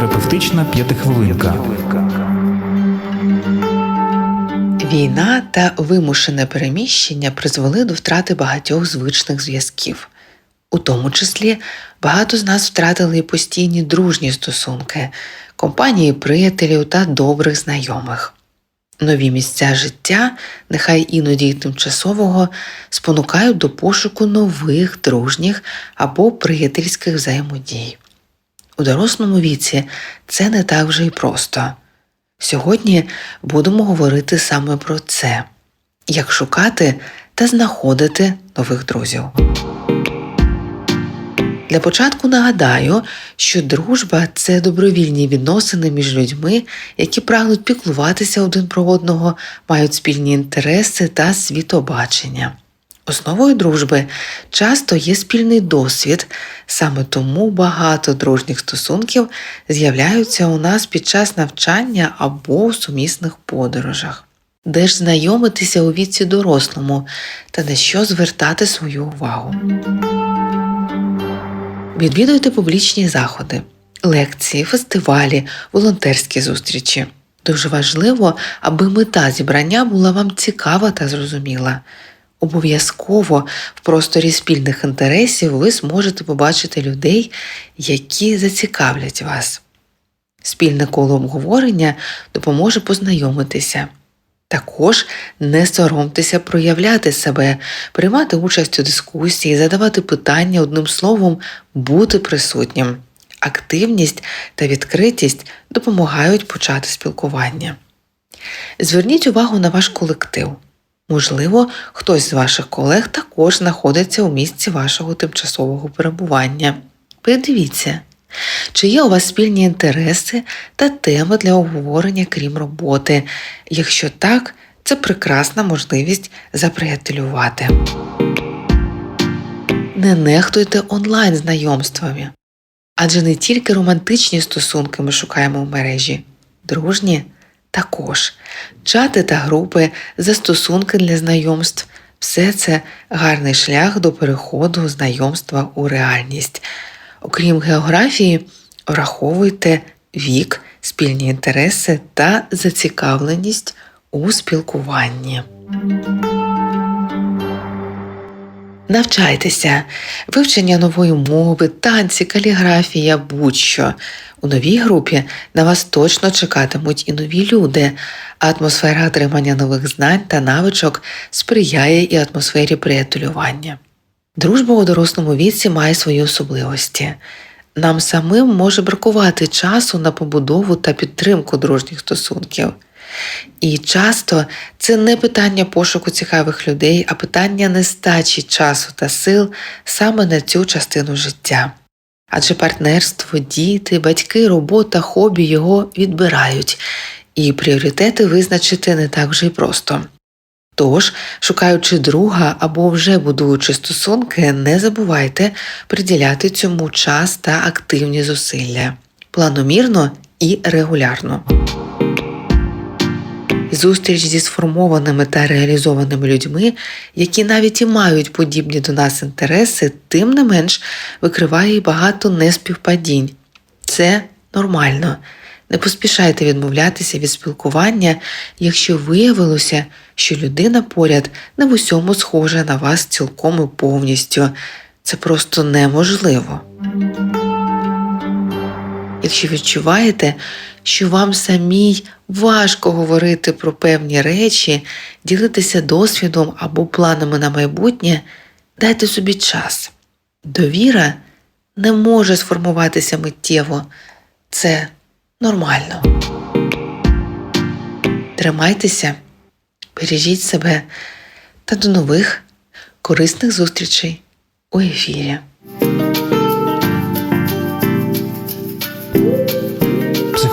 Психотерапевтична п'ятихвилинка. Війна та вимушене переміщення призвели до втрати багатьох звичних зв'язків. У тому числі багато з нас втратили і постійні дружні стосунки, компанії приятелів та добрих знайомих. Нові місця життя, нехай іноді й тимчасового, спонукають до пошуку нових дружніх або приятельських взаємодій. У дорослому віці це не так вже й просто. Сьогодні будемо говорити саме про це: як шукати та знаходити нових друзів. Для початку нагадаю, що дружба це добровільні відносини між людьми, які прагнуть піклуватися один про одного, мають спільні інтереси та світобачення. Основою дружби часто є спільний досвід, саме тому багато дружніх стосунків з'являються у нас під час навчання або у сумісних подорожах. Де ж знайомитися у віці дорослому та на що звертати свою увагу. Відвідуйте публічні заходи, лекції, фестивалі, волонтерські зустрічі. Дуже важливо, аби мета зібрання була вам цікава та зрозуміла. Обов'язково в просторі спільних інтересів ви зможете побачити людей, які зацікавлять вас. Спільне коло обговорення допоможе познайомитися. Також не соромтеся проявляти себе, приймати участь у дискусії, задавати питання одним словом, бути присутнім. Активність та відкритість допомагають почати спілкування. Зверніть увагу на ваш колектив. Можливо, хтось з ваших колег також знаходиться у місці вашого тимчасового перебування. Подивіться, чи є у вас спільні інтереси та теми для обговорення, крім роботи. Якщо так, це прекрасна можливість заприятелювати. Не нехтуйте онлайн знайомствами. Адже не тільки романтичні стосунки ми шукаємо в мережі, дружні також. Чати та групи, застосунки для знайомств все це гарний шлях до переходу знайомства у реальність. Окрім географії, враховуйте вік, спільні інтереси та зацікавленість у спілкуванні. Навчайтеся, вивчення нової мови, танці, каліграфія, будь-що. У новій групі на вас точно чекатимуть і нові люди, а атмосфера отримання нових знань та навичок сприяє і атмосфері приятелювання. Дружба у дорослому віці має свої особливості. Нам самим може бракувати часу на побудову та підтримку дружніх стосунків. І часто це не питання пошуку цікавих людей, а питання нестачі часу та сил саме на цю частину життя. Адже партнерство, діти, батьки, робота, хобі його відбирають, і пріоритети визначити не так вже й просто. Тож, шукаючи друга або вже будуючи стосунки, не забувайте приділяти цьому час та активні зусилля планомірно і регулярно. Зустріч зі сформованими та реалізованими людьми, які навіть і мають подібні до нас інтереси, тим не менш викриває багато неспівпадінь. Це нормально. Не поспішайте відмовлятися від спілкування, якщо виявилося, що людина поряд не в усьому схожа на вас цілком і повністю. Це просто неможливо. Якщо відчуваєте, що вам самій важко говорити про певні речі, ділитися досвідом або планами на майбутнє, дайте собі час. Довіра не може сформуватися миттєво. Це нормально. Тримайтеся, бережіть себе та до нових корисних зустрічей у ефірі.